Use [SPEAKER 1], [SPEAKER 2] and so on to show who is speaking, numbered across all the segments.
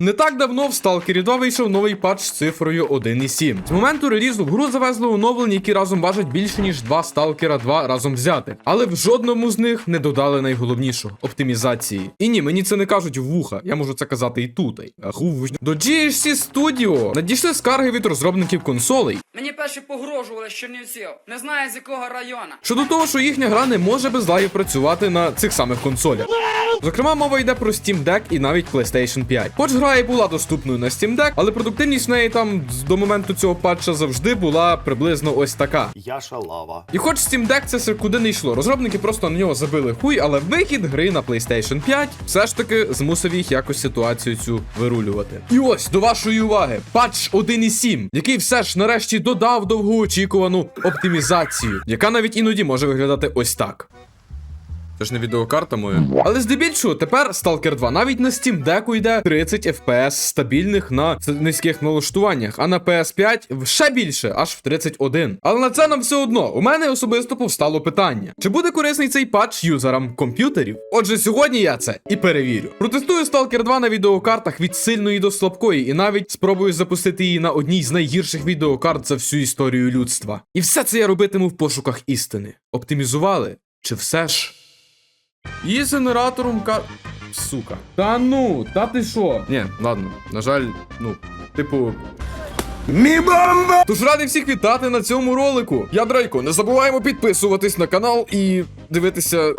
[SPEAKER 1] Не так давно в Stalker 2 вийшов новий патч з цифрою 1.7. З моменту релізу в гру завезли оновлення, які разом важать більше ніж два Stalker 2 разом взятих. Але в жодному з них не додали найголовнішого оптимізації. І ні, мені це не кажуть в вуха, я можу це казати і тут. А До GHC Studio надійшли скарги від розробників консолей.
[SPEAKER 2] Мені перші погрожували з Чернівців. Не знаю з якого району.
[SPEAKER 1] Щодо того, що їхня гра не може без лагів працювати на цих самих консолях. Зокрема, мова йде про Steam Deck і навіть PlayStation 5. Хоч гра і була доступною на Steam Deck, але продуктивність в неї там до моменту цього патча завжди була приблизно ось така.
[SPEAKER 3] Я шалава.
[SPEAKER 1] І хоч Steam Deck це все куди не йшло, розробники просто на нього забили хуй, але вихід гри на PlayStation 5 все ж таки змусив їх якось ситуацію цю вирулювати. І ось до вашої уваги, патч 1.7, який все ж нарешті додав довгоочікувану оптимізацію, яка навіть іноді може виглядати ось так. Це ж не відеокарта моя. Але здебільшого тепер Stalker 2 навіть на Steam Deck йде 30 FPS стабільних на низьких налаштуваннях, а на PS5 в- ще більше, аж в 31. Але на це нам все одно. У мене особисто повстало питання: чи буде корисний цей патч юзерам комп'ютерів? Отже, сьогодні я це і перевірю. Протестую Stalker 2 на відеокартах від сильної до слабкої, і навіть спробую запустити її на одній з найгірших відеокарт за всю історію людства. І все це я робитиму в пошуках істини. Оптимізували? Чи все ж? І генератором ка. Сука. Та ну, та ти що? Ні, ладно, на жаль, ну, типу. Мі бомба! Тож радий всіх вітати на цьому ролику. Я Дрейко, не забуваємо підписуватись на канал і дивитися.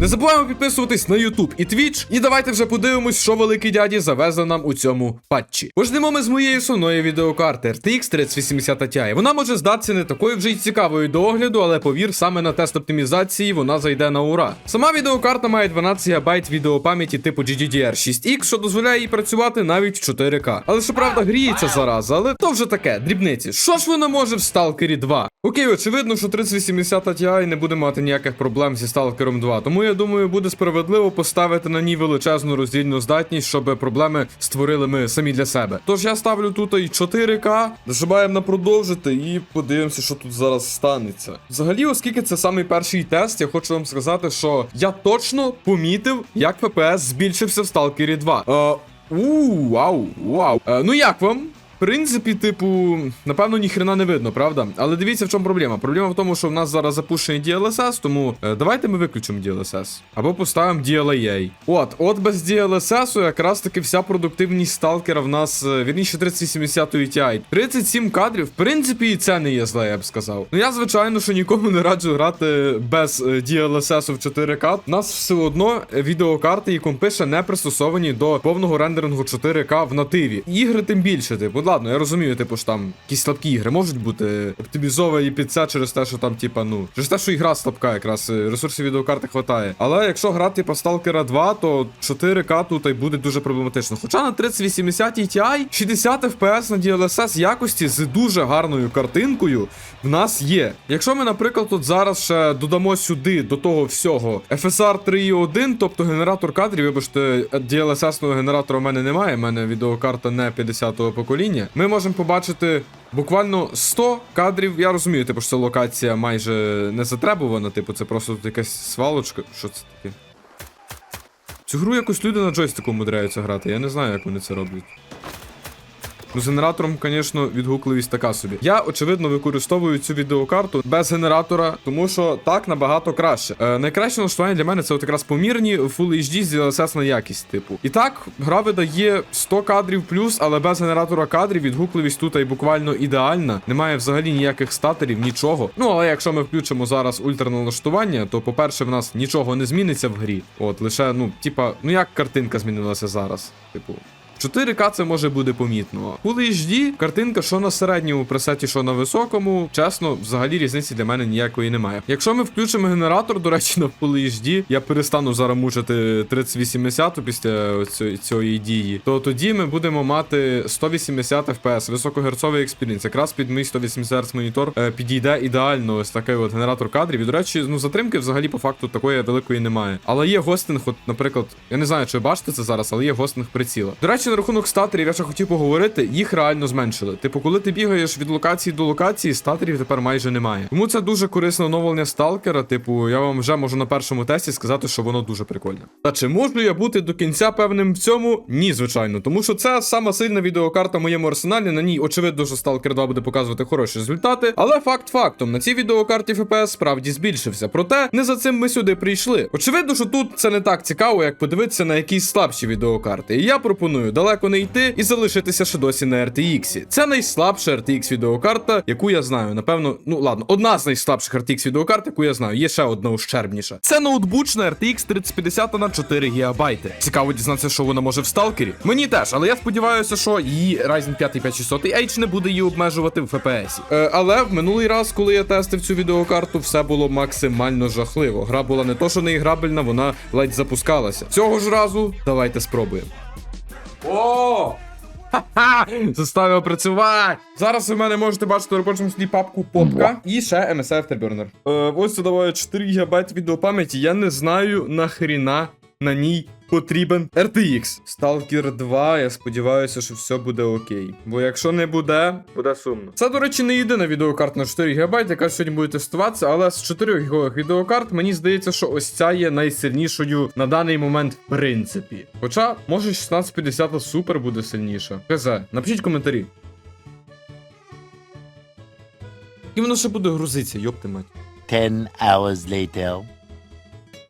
[SPEAKER 1] Не забуваємо підписуватись на YouTube і Twitch. І давайте вже подивимось, що великий дяді завезли нам у цьому патчі. Почнемо ми з моєї основної відеокарти RTX 3080 Ti. Вона може здатися не такою вже й цікавою до огляду, але повір, саме на тест оптимізації вона зайде на ура. Сама відеокарта має 12 ГБ відеопам'яті типу GDDR6X, що дозволяє їй працювати навіть в 4К. Але щоправда, гріється зараза, але то вже таке, дрібниці. Що ж вона може в Stalker 2? Окей, очевидно, що 3080 Ti не буде мати ніяких проблем зі Stalker 2, тому я думаю, буде справедливо поставити на ній величезну роздільну здатність, щоб проблеми створили ми самі для себе. Тож я ставлю тут і 4К, нажимаємо на продовжити і подивимося, що тут зараз станеться. Взагалі, оскільки це самий перший тест, я хочу вам сказати, що я точно помітив, як ФПС збільшився в Stalker 2. Е, у, вау, вау. Е, ну як вам? Принципі, типу, напевно, ніхрена не видно, правда? Але дивіться, в чому проблема. Проблема в тому, що в нас зараз запущений DLSS, тому е, давайте ми виключимо DLSS. Або поставимо DLAA. От, от без DLSS якраз таки вся продуктивність сталкера в нас, е, вірніше 3070 Ti. 37 кадрів, в принципі, і це не є зле, я б сказав. Ну я, звичайно, що нікому не раджу грати без DLSS в 4К. У нас все одно відеокарти і компи не пристосовані до повного рендерингу 4К в нативі. Ігри тим більше, типу, ладно, я розумію, типу ж там якісь слабкі ігри можуть бути оптимізовані під це через те, що там, типа, ну, через те, що ігра слабка, якраз е, ресурсів відеокарти хватає. Але якщо грати по Stalker 2, то 4К тут і буде дуже проблематично. Хоча на 3080 Ti 60 FPS на DLSS якості з дуже гарною картинкою в нас є. Якщо ми, наприклад, тут зараз ще додамо сюди до того всього FSR 3.1, тобто генератор кадрів, вибачте, DLSS-ного генератора в мене немає, в мене відеокарта не 50-го покоління. Ми можемо побачити буквально 100 кадрів. Я розумію, типу, що це локація майже не затребувана, типу, це просто тут якась свалочка. Що це таке? Цю гру якось люди на джойстику мудряються грати. Я не знаю, як вони це роблять. Ну, з генератором, звісно, відгукливість така собі. Я, очевидно, використовую цю відеокарту без генератора, тому що так набагато краще. Е, найкраще налаштування для мене це от якраз помірні Full HD з DLSS на якість, типу. І так, гра видає 100 кадрів плюс, але без генератора кадрів відгукливість тут і буквально ідеальна. Немає взагалі ніяких статерів, нічого. Ну, але якщо ми включимо зараз ультраналаштування, то, по-перше, в нас нічого не зміниться в грі. От, лише, ну, типа, ну як картинка змінилася зараз? Типу. 4К це може буде помітно. Full HD, картинка, що на середньому пресеті, що на високому. Чесно, взагалі різниці для мене ніякої немає. Якщо ми включимо генератор, до речі, на Full HD, я перестану зараз мучити 3080 після цієї, дії, то тоді ми будемо мати 180 FPS, високогерцовий експірінс. Якраз під мій 180 Hz монітор е, підійде ідеально ось такий от генератор кадрів. І, до речі, ну затримки взагалі по факту такої великої немає. Але є гостинг, от, наприклад, я не знаю, чи ви бачите це зараз, але є гостинг приціла. До речі, на рахунок статерів, я ще хотів поговорити, їх реально зменшили. Типу, коли ти бігаєш від локації до локації, статерів тепер майже немає. Тому це дуже корисне оновлення сталкера. Типу, я вам вже можу на першому тесті сказати, що воно дуже прикольне. Та чи можу я бути до кінця певним в цьому? Ні, звичайно, тому що це сама сильна відеокарта в моєму арсеналі. На ній очевидно, що Stalker 2 буде показувати хороші результати. Але факт фактом, на цій відеокарті FPS справді збільшився. Проте не за цим ми сюди прийшли. Очевидно, що тут це не так цікаво, як подивитися на якісь слабші відеокарти. І я пропоную далеко не йти і залишитися ще досі на RTX. Це найслабша RTX відеокарта, яку я знаю. Напевно, ну ладно, одна з найслабших RTX відеокарт, яку я знаю. Є ще одна ущербніша. Це ноутбучна RTX 3050 на 4 ГБ. Цікаво дізнатися, що вона може в сталкері. Мені теж, але я сподіваюся, що її Ryzen 5 5600H не буде її обмежувати в FPS. Е, але в минулий раз, коли я тестив цю відеокарту, все було максимально жахливо. Гра була не то, що не іграбельна, вона ледь запускалася. Цього ж разу давайте спробуємо. О! Ха-ха! Заставив працювати! Зараз ви в мене можете бачити в робочому столі папку попка і ще MSI Afterburner. Е, ось це давай 4 ГБ відеопам'яті. Я не знаю нахріна на ній потрібен RTX. Stalker 2, я сподіваюся, що все буде окей. Бо якщо не буде, буде сумно. Це, до речі, не єдина відеокарта на 4 ГБ, яка сьогодні буде тестуватися, але з 4 ГБ відеокарт мені здається, що ось ця є найсильнішою на даний момент в принципі. Хоча, може, 1650 супер буде сильніша. КЗ, напишіть коментарі. І воно ще буде грузитися, йопти мать.
[SPEAKER 3] 10 hours later.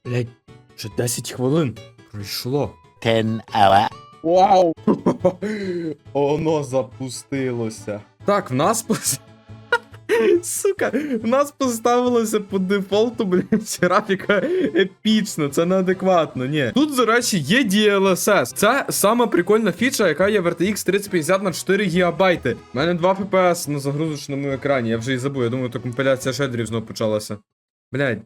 [SPEAKER 1] Блять, вже 10 хвилин. Пройшло.
[SPEAKER 3] 10 hour.
[SPEAKER 1] Вау! Воно запустилося. Так, в нас пос... Сука, в нас поставилося по дефолту, блядь, графіка епічно, це неадекватно, ні. Тут, до речі, є DLSS. Це сама прикольна фіча, яка є в RTX 3050 на 4 ГБ. У мене 2 FPS на загрузочному екрані, я вже і забув, я думаю, то компіляція шейдерів знову почалася. Блядь.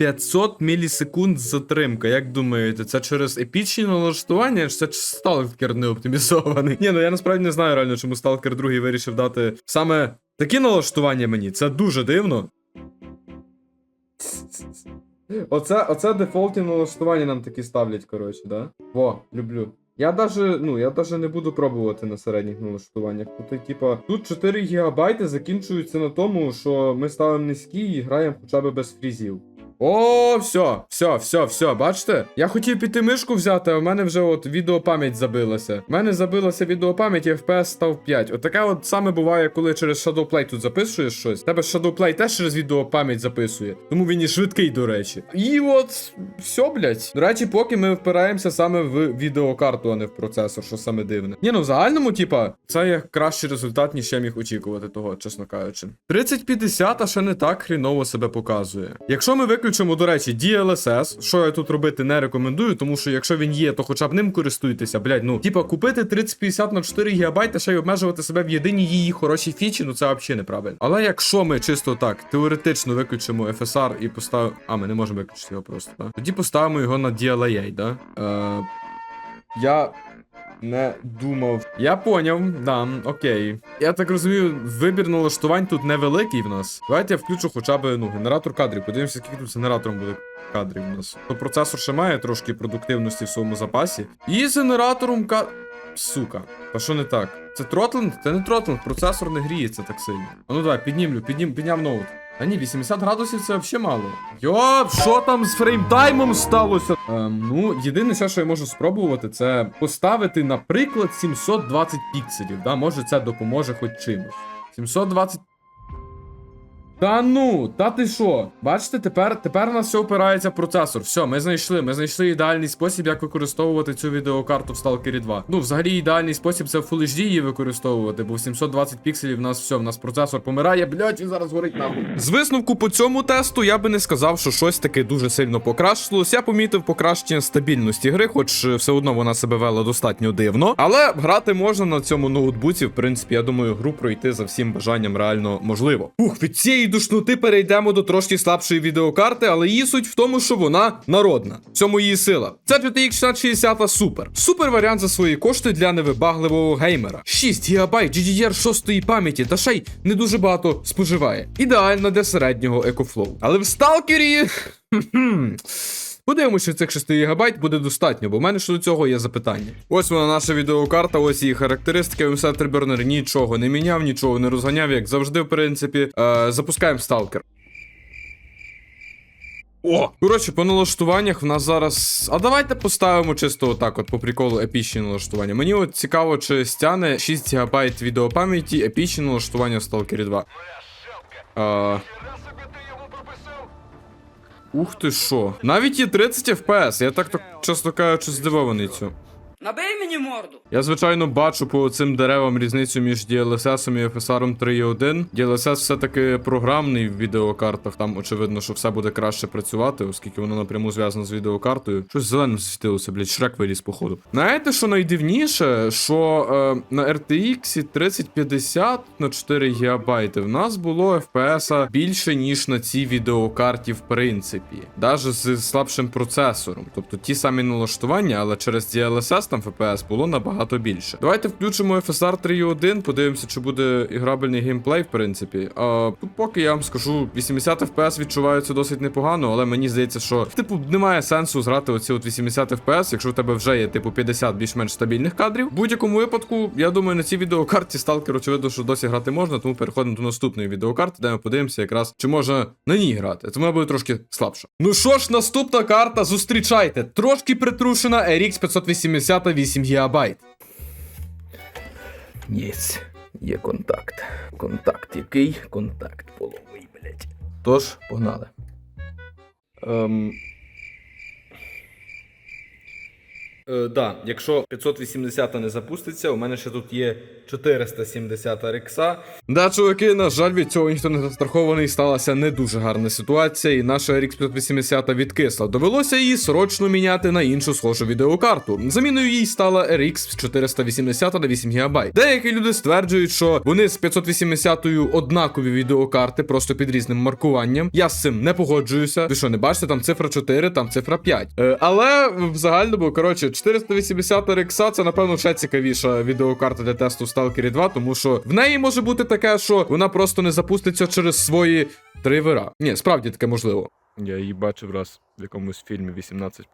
[SPEAKER 1] 500 мілісекунд затримка. Як думаєте, це через епічні налаштування, чи це сталкер не оптимізований? Ні, ну я насправді не знаю реально, чому сталкер 2 вирішив дати саме такі налаштування мені. Це дуже дивно. Оце, оце дефолтні налаштування нам такі ставлять, коротше, да? Во, люблю. Я даже, ну, я даже не буду пробувати на середніх налаштуваннях. Тут, типа, тут 4 ГБ закінчуються на тому, що ми ставимо низькі і граємо хоча б без фрізів. О, все, все, все, все, бачите? Я хотів піти мишку взяти, а в мене вже от відеопам'ять забилася. В мене забилася відеопам'ять і FPS став 5. От таке от саме буває, коли через Shadowplay тут записуєш щось. Тебе Shadowplay теж через відеопам'ять записує. Тому він і швидкий, до речі. І от все, блять. До речі, поки ми впираємося саме в відеокарту, а не в процесор, що саме дивне. Ні, ну в загальному, типа, це є кращий результат, ніж я міг очікувати того, чесно кажучи. 3050 а ще не так хріново себе показує. Якщо ми виключимо, до речі, DLSS, що я тут робити не рекомендую, тому що якщо він є, то хоча б ним користуйтеся, блядь, ну, типа, купити 3050 на 4 ГБ та ще й обмежувати себе в єдиній її хорошій фічі, ну це взагалі неправильно. Але якщо ми чисто так, теоретично виключимо FSR і поставимо. А, ми не можемо виключити його просто, так? Тоді поставимо його на DLA, да? Е... Я не думав. Я поняв, да, окей. Я так розумію, вибір налаштувань тут невеликий в нас. Давайте я включу хоча б ну, генератор кадрів. Подивимося, скільки тут з генератором буде кадрів у нас. То процесор ще має трошки продуктивності в своєму запасі. І з генератором ка. Сука, а що не так? Це тротлинг? Це не тротлинг, процесор не гріється так сильно. А ну давай, піднімлю, піднім, підняв ноут. А ні, 80 градусів це взагалі мало. Йоп, що там з фреймтаймом сталося? Ем, ну, єдине, ще, що я можу спробувати, це поставити, наприклад, 720 пікселів. Да? Може, це допоможе хоч чимось. 720. Та ну, та ти що? Бачите, тепер, тепер у нас все опирається процесор. Все, ми знайшли. Ми знайшли ідеальний спосіб, як використовувати цю відеокарту в Stalker 2. Ну, взагалі, ідеальний спосіб це в Full HD її використовувати, бо в 720 пікселів в нас все, в нас процесор помирає, блять, він зараз горить нахуй. З висновку по цьому тесту я би не сказав, що щось таке дуже сильно покращилось. Я помітив покращення стабільності гри, хоч е, все одно вона себе вела достатньо дивно. Але грати можна на цьому ноутбуці. В принципі, я думаю, гру пройти за всім бажанням реально можливо. Ух, від цієї душноти перейдемо до трошки слабшої відеокарти, але її суть в тому, що вона народна. В цьому її сила. Це GTX 1660 супер. Супер варіант за свої кошти для невибагливого геймера. 6 ГБ GDDR 6 пам'яті, та ще й не дуже багато споживає. Ідеально для середнього екофлоу. Але в сталкері. Подивимося, цих 6 ГБ буде достатньо, бо в мене щодо цього є запитання. Ось вона наша відеокарта, ось її характеристики. М7 нічого не міняв, нічого не розганяв, як завжди, в принципі. Е, запускаємо сталкер. О! Коротше, по налаштуваннях в нас зараз. А давайте поставимо чисто отак, от по приколу епічні налаштування. Мені от цікаво, чи стяне 6 ГБ відеопам'яті епічні налаштування в Stalker 2. А... Ух ти що. Навіть є 30 FPS. Я так, так чесно кажучи, здивований цю.
[SPEAKER 2] Набий мені морду.
[SPEAKER 1] Я, звичайно, бачу по цим деревам різницю між DLSS і FSR 3.1. DLSS все-таки програмний в відеокартах. Там очевидно, що все буде краще працювати, оскільки воно напряму зв'язано з відеокартою. Щось зеленим світилося, блядь, шрек виліз, походу. Знаєте, що найдивніше, що е, на RTX 3050 на 4 ГБ в нас було FPS більше, ніж на цій відеокарті, в принципі. Даже з слабшим процесором. Тобто ті самі налаштування, але через DLSS там FPS було набагато більше. Давайте включимо FSR 3.1, подивимося, чи буде іграбельний геймплей, в принципі. А тут поки я вам скажу, 80 FPS відчувається досить непогано, але мені здається, що типу немає сенсу зграти оці от 80 FPS, якщо у тебе вже є типу 50 більш-менш стабільних кадрів. В будь-якому випадку, я думаю, на цій відеокарті Stalker, очевидно, що досі грати можна, тому переходимо до наступної відеокарти, де ми подивимося якраз, чи можна на ній грати. Тому вона буде трошки слабша. Ну що ж, наступна карта, зустрічайте. Трошки притрушена RX 580 8 ГБ. Єсть, є контакт. Контакт який? Контакт половий, блять. Тож, погнали. Ем... Е, да, якщо 580 не запуститься, у мене ще тут є 470 рекса. Да, чуваки, на жаль, від цього ніхто не застрахований, сталася не дуже гарна ситуація, і наша RX 580 відкисла. Довелося її срочно міняти на іншу схожу відеокарту. Заміною їй стала RX 480 на 8 ГБ. Деякі люди стверджують, що вони з 580 однакові відеокарти, просто під різним маркуванням. Я з цим не погоджуюся. Ви що, не бачите, там цифра 4, там цифра 5. Е, але в загальному, коротше, 480 RX це, напевно, ще цікавіша відеокарта для тесту Stalker 2, тому що в неї може бути таке, що вона просто не запуститься через свої драйвера. Ні, справді таке можливо. Я її бачив раз в якомусь фільмі 18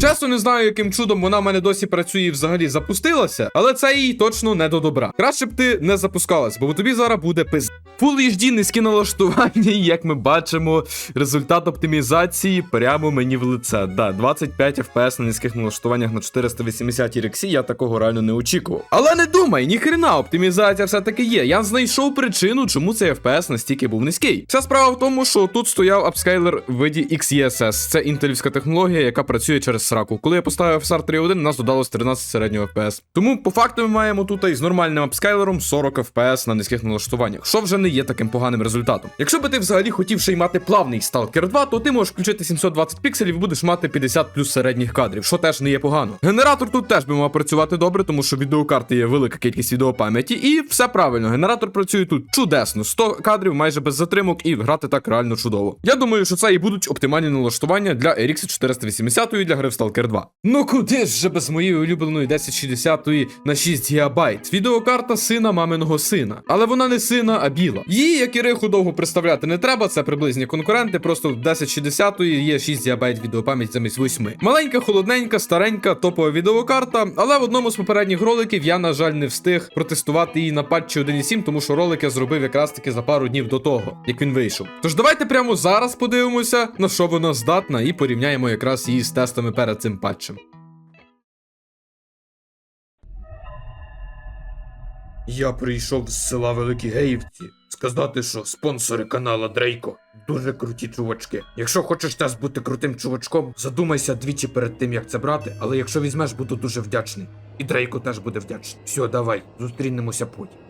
[SPEAKER 1] Чесно не знаю, яким чудом вона в мене досі працює і взагалі запустилася, але це їй точно не до добра. Краще б ти не запускалась, бо тобі зараз буде пиз. Full HD низькі налаштування, і як ми бачимо, результат оптимізації прямо мені в лице. Да, 25 FPS на низьких налаштуваннях на 480 RX, я такого реально не очікував. Але не думай, ніхрена, оптимізація все-таки є. Я знайшов причину, чому цей FPS настільки був низький. Вся справа в тому, що тут стояв апскейлер в виді XESS. Це інтелівська технологія, яка працює через сраку. Коли я поставив FSR 3.1, у нас додалось 13 середнього FPS. Тому по факту ми маємо тут із нормальним апскейлером 40 FPS на низьких налаштуваннях, що вже не є таким поганим результатом. Якщо би ти взагалі хотів ще й мати плавний Stalker 2, то ти можеш включити 720 пікселів і будеш мати 50 плюс середніх кадрів, що теж не є погано. Генератор тут теж би мав працювати добре, тому що відеокарти є велика кількість відеопам'яті, і все правильно. Генератор працює тут чудесно, 100 кадрів майже без затримок, і грати так реально чудово. Я думаю, що це і будуть оптимальні налаштування для RX 480 і для гри в Stalker 2. Ну куди ж без моєї улюбленої 1060 на 6 ГБ? Відеокарта сина маминого сина. Але вона не сина, а біла. Її, як і риху, довго представляти не треба, це приблизні конкуренти, просто в 1060 є 6 ГБ відеопам'ять замість 8. Маленька, холодненька, старенька, топова відеокарта, але в одному з попередніх роликів я, на жаль, не встиг протестувати її на патчі 1.7, тому що ролик я зробив якраз таки за пару днів до того, як він вийшов. Тож давайте прямо зараз подивимося, на що вона здатна, і порівняємо якраз її з тестами перед цим патчем. Я прийшов з села Великі Геївці сказати, що спонсори канала Дрейко дуже круті чувачки. Якщо хочеш теж бути крутим чувачком, задумайся двічі перед тим, як це брати, але якщо візьмеш, буду дуже вдячний. І Дрейко теж буде вдячний. Все, давай, зустрінемося потім.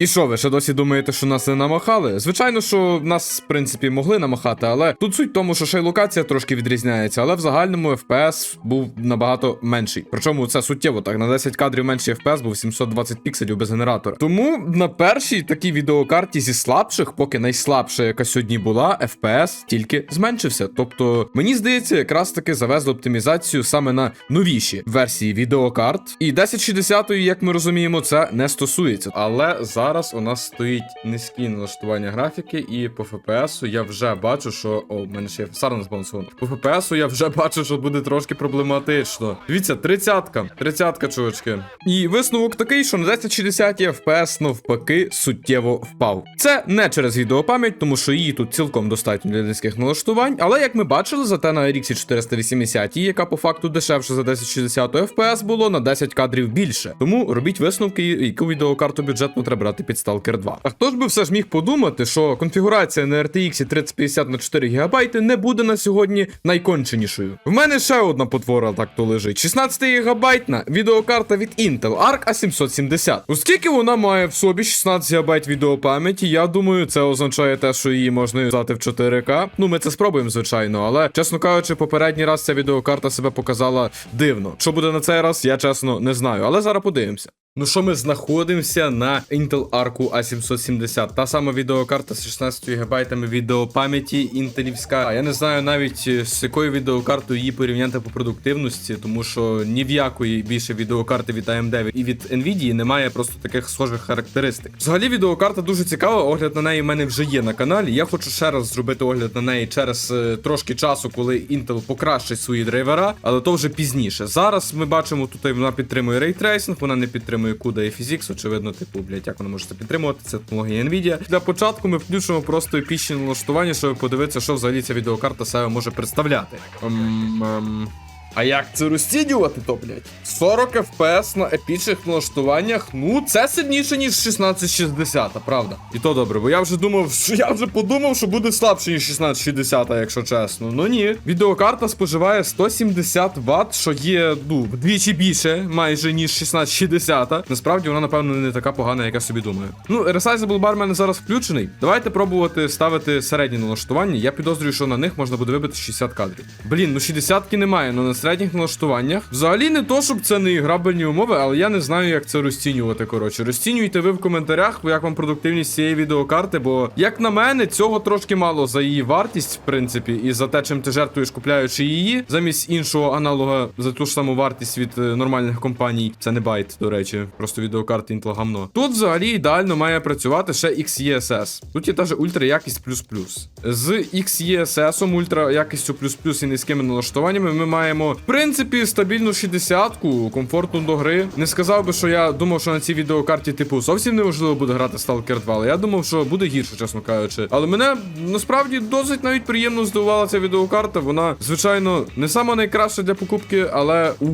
[SPEAKER 1] І що, ви ще досі думаєте, що нас не намахали? Звичайно, що нас, в принципі, могли намахати, але тут суть в тому, що ще й локація трошки відрізняється, але в загальному FPS був набагато менший. Причому це суттєво так. На 10 кадрів менший FPS був 720 пікселів без генератора. Тому на першій такій відеокарті зі слабших, поки найслабша, яка сьогодні була, FPS тільки зменшився. Тобто, мені здається, якраз таки завезли оптимізацію саме на новіші версії відеокарт. І 1060, як ми розуміємо, це не стосується. Але зараз зараз у нас стоїть низькі налаштування графіки, і по FPS я вже бачу, що. О, в мене ще є сарна збалансована. По FPS я вже бачу, що буде трошки проблематично. Дивіться, тридцятка. Тридцятка, чувачки. І висновок такий, що на 1060 FPS навпаки суттєво впав. Це не через відеопам'ять, тому що її тут цілком достатньо для низьких налаштувань, але як ми бачили, зате на RX 480, яка по факту дешевше за 1060 FPS було на 10 кадрів більше. Тому робіть висновки, яку відеокарту бюджетну треба брати під Stalker 2. А хто ж би все ж міг подумати, що конфігурація на RTX 3050 на 4 ГБ не буде на сьогодні найконченішою. В мене ще одна потвора так то лежить. 16 гігабайтна відеокарта від Intel Arc A770. Оскільки вона має в собі 16 ГБ відеопам'яті, я думаю, це означає те, що її можна юзати в 4К. Ну, ми це спробуємо, звичайно, але чесно кажучи, попередній раз ця відеокарта себе показала дивно. Що буде на цей раз, я чесно не знаю, але зараз подивимося. Ну що ми знаходимося на Intel Arc A770. Та сама відеокарта з 16 ГБ відеопам'яті інтелівська. А я не знаю навіть е, з якою відеокартою її порівняти по продуктивності, тому що ні в якої більше відеокарти від AMD і від Nvidia немає просто таких схожих характеристик. Взагалі відеокарта дуже цікава. Огляд на неї в мене вже є на каналі. Я хочу ще раз зробити огляд на неї через е, трошки часу, коли Intel покращить свої драйвера, але то вже пізніше. Зараз ми бачимо, тут вона підтримує рейтрейсинг, вона не підтримує CUDA і PhysX, очевидно, типу, блять, як вона може це підтримувати. Це технологія Nvidia. Для початку ми включимо просто епічні налаштування, щоб подивитися, що взагалі ця відеокарта себе може представляти. Ем, ем, А як це розцінювати, то, блять? 40 FPS на епічних налаштуваннях, ну це сильніше, ніж 1660, правда. І то добре, бо я вже думав, що я вже подумав, що буде слабше, ніж 1660, якщо чесно. Ну ні. Відеокарта споживає 170 Вт, що є, ну, вдвічі більше, майже ніж 1660. Насправді вона, напевно, не така погана, як я собі думаю. Ну, Resizable Bar в мене зараз включений. Давайте пробувати ставити середні налаштування. Я підозрюю, що на них можна буде вибити 60 кадрів. Блін, ну 60-ки немає, на середніх налаштуваннях. Взагалі не то, щоб це не іграбельні умови, але я не знаю, як це розцінювати. Коротше, розцінюйте ви в коментарях, як вам продуктивність цієї відеокарти, бо як на мене, цього трошки мало за її вартість, в принципі, і за те, чим ти жертвуєш, купляючи її, замість іншого аналога за ту ж саму вартість від е, нормальних компаній. Це не байт, до речі, просто відеокарти Intel гамно. Тут взагалі ідеально має працювати ще XESS. Тут є теж ультра якість плюс-плюс. З XESS, ультра якістю плюс-плюс і низькими налаштуваннями, ми маємо, в принципі, стабільну 60-ку, комфортну до гри. Не сказав би, що я думав, що на цій відеокарті, типу, зовсім неможливо буде грати Stalker 2, але я думав, що буде гірше, чесно кажучи. Але мене насправді досить навіть приємно здивувала ця відеокарта. Вона, звичайно, не сама найкраща для покупки, але. у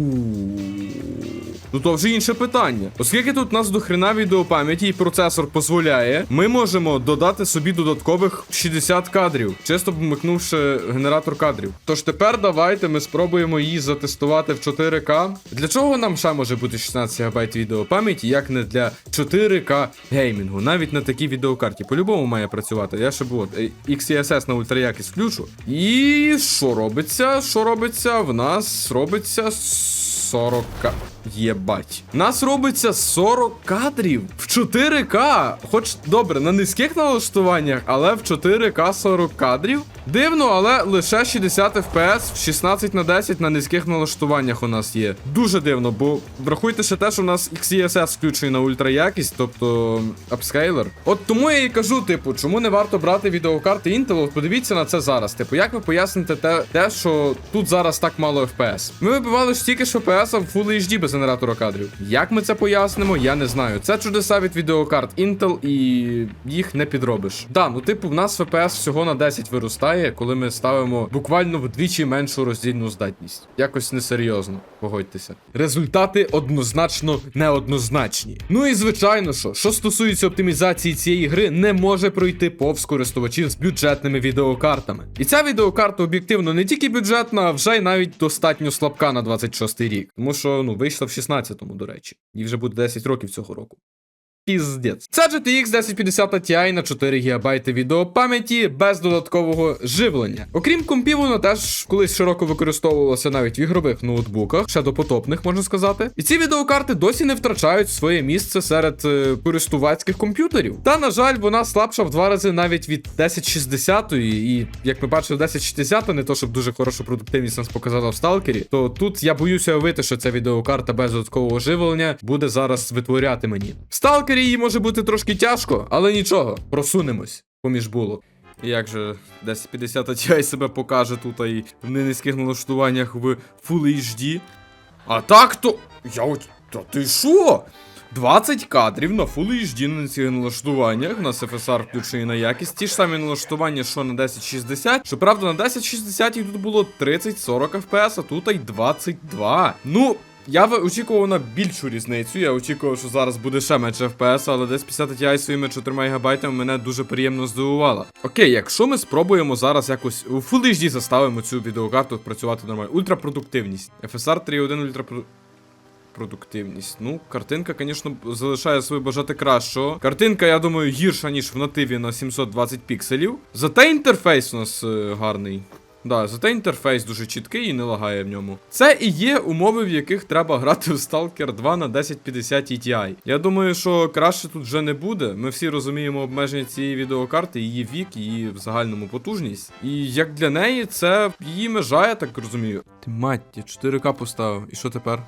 [SPEAKER 1] Ну то вже інше питання. Оскільки тут у нас до хрена відеопам'яті і процесор дозволяє, ми можемо додати собі додаткових 60 кадрів, чисто вмикнувши генератор кадрів. Тож тепер давайте ми спробуємо її затестувати в 4К. Для чого нам ще може бути 16 ГБ відеопам'яті, як не для 4К геймінгу, навіть на такій відеокарті. По-любому має працювати. Я ще от е, XeSS на ультраякість включу. І що робиться? Що робиться? В нас робиться 40 ка- Єбать. Нас робиться 40 кадрів в 4К. Хоч добре, на низьких налаштуваннях, але в 4К 40 кадрів. Дивно, але лише 60 FPS в 16 на 10 на низьких налаштуваннях у нас є. Дуже дивно, бо врахуйте ще те, що у нас XeSS включений на ультраякість, тобто апскейлер. От тому я і кажу, типу, чому не варто брати відеокарти Intel? От подивіться на це зараз. Типу, як ви поясните те, те, що тут зараз так мало FPS? Ми вибивали ж тільки ж FPS в Full HD без генератора кадрів. Як ми це пояснимо, я не знаю. Це чудеса від відеокарт Intel і їх не підробиш. Да, ну типу, в нас FPS всього на 10 виростає, коли ми ставимо буквально вдвічі меншу роздільну здатність. Якось несерйозно, погодьтеся. Результати однозначно неоднозначні. Ну і звичайно, що, що стосується оптимізації цієї гри, не може пройти повз користувачів з бюджетними відеокартами. І ця відеокарта об'єктивно не тільки бюджетна, а вже й навіть достатньо слабка на 26 рік. Тому що ну вийшла в 16-му, до речі, їй вже буде 10 років цього року. Піздець. Це GTX 1050 Ti на 4 ГБ відеопам'яті без додаткового живлення. Окрім компів, воно теж колись широко використовувалося навіть в ігрових ноутбуках, ще допотопних, можна сказати. І ці відеокарти досі не втрачають своє місце серед е, користувацьких комп'ютерів. Та, на жаль, вона слабша в два рази навіть від 1060 і, як ми бачили, 1060 не то, щоб дуже хорошу продуктивність нас показала в сталкері, то тут я боюся уявити, що ця відеокарта без додаткового живлення буде зараз витворяти мені. В сталкері її може бути трошки тяжко, але нічого, просунемось поміж було. Як же 1050 Ti себе покаже тут і в низьких налаштуваннях в Full HD. А так то. Я от. Та ти що? 20 кадрів на Full HD на цих налаштуваннях. У нас FSR включений на якість. Ті ж самі налаштування, що на 1060. Щоправда, на 1060 їх тут було 30-40 FPS, а тут й 22. Ну. Я очікував на більшу різницю. Я очікував, що зараз буде ще менше FPS, але десь 50 Ti своїми 4 ГБ мене дуже приємно здивувало. Окей, якщо ми спробуємо зараз якось у Full HD заставимо цю відеокарту працювати нормально. Ультрапродуктивність. FSR 3.1 ультрапродуктивність. Продуктивність. Ну, картинка, звісно, залишає своє бажати кращого. Картинка, я думаю, гірша, ніж в нативі на 720 пікселів. Зате інтерфейс у нас е, гарний. Да, зате інтерфейс дуже чіткий і не лагає в ньому. Це і є умови, в яких треба грати в Stalker 2 на 1050 Ti. Я думаю, що краще тут вже не буде. Ми всі розуміємо обмеження цієї відеокарти, її вік, її в загальному потужність. І як для неї, це її межа, я так розумію. Ти мать, я 4К поставив. І що тепер?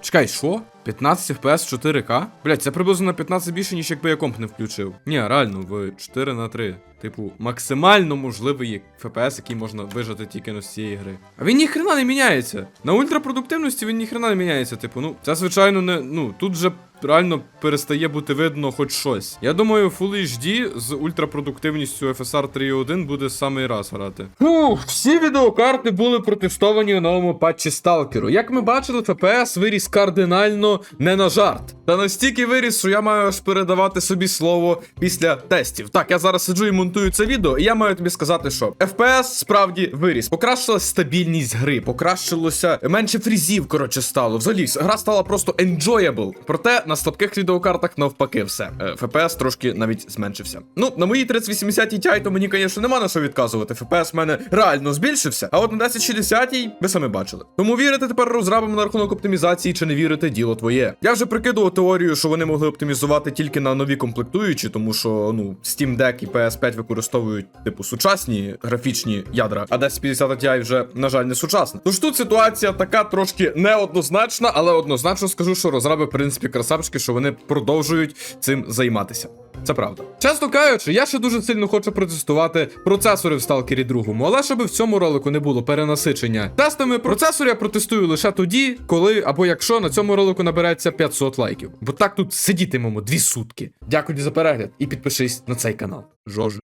[SPEAKER 1] Чекай, що? 15 FPS 4К? Блять, це приблизно на 15 більше, ніж якби я комп не включив. Ні, реально, в 4 на 3. Типу, максимально можливий FPS, який можна вижати тільки на з цієї гри. А він ніхрена не міняється. На ультрапродуктивності він ніхрена не міняється. Типу, ну, це звичайно не. Ну, тут вже реально перестає бути видно хоч щось. Я думаю, Full HD з ультрапродуктивністю FSR 3.1 буде самий раз грати. Фух, всі відеокарти були протестовані у новому патчі Сталкеру. Як ми бачили, FPS виріс кардинально не на жарт. Та настільки виріс, що я маю аж передавати собі слово після тестів. Так, я зараз сиджу і монтую це відео, і я маю тобі сказати, що FPS справді виріс. Покращилась стабільність гри, покращилося менше фрізів, коротше, стало. Взагалі, гра стала просто enjoyable. Проте на слабких відеокартах навпаки все. Е, FPS трошки навіть зменшився. Ну, на моїй 3080 Ti, то мені, звісно, нема на що відказувати. FPS в мене реально збільшився, а от на 1060 ви самі бачили. Тому вірите тепер розрабам на рахунок оптимізації чи не вірите, діло твоє. Я вже прикидував теорію, що вони могли оптимізувати тільки на нові комплектуючі, тому що ну Steam Deck і PS5 використовують типу сучасні графічні ядра, а 1050 Ti вже, на жаль, не сучасна. Тож тут ситуація така трошки неоднозначна, але однозначно скажу, що розраби, в принципі, красавчики, що вони продовжують цим займатися. Це правда. Чесно кажучи, я ще дуже сильно хочу протестувати процесори в Stalker 2, але щоб в цьому ролику не було перенасичення тестами, процесор я протестую лише тоді, коли або якщо на цьому ролику набереться 500 лайків. Бо так тут сидітимемо дві сутки. Дякую за перегляд і підпишись на цей канал. Жожу.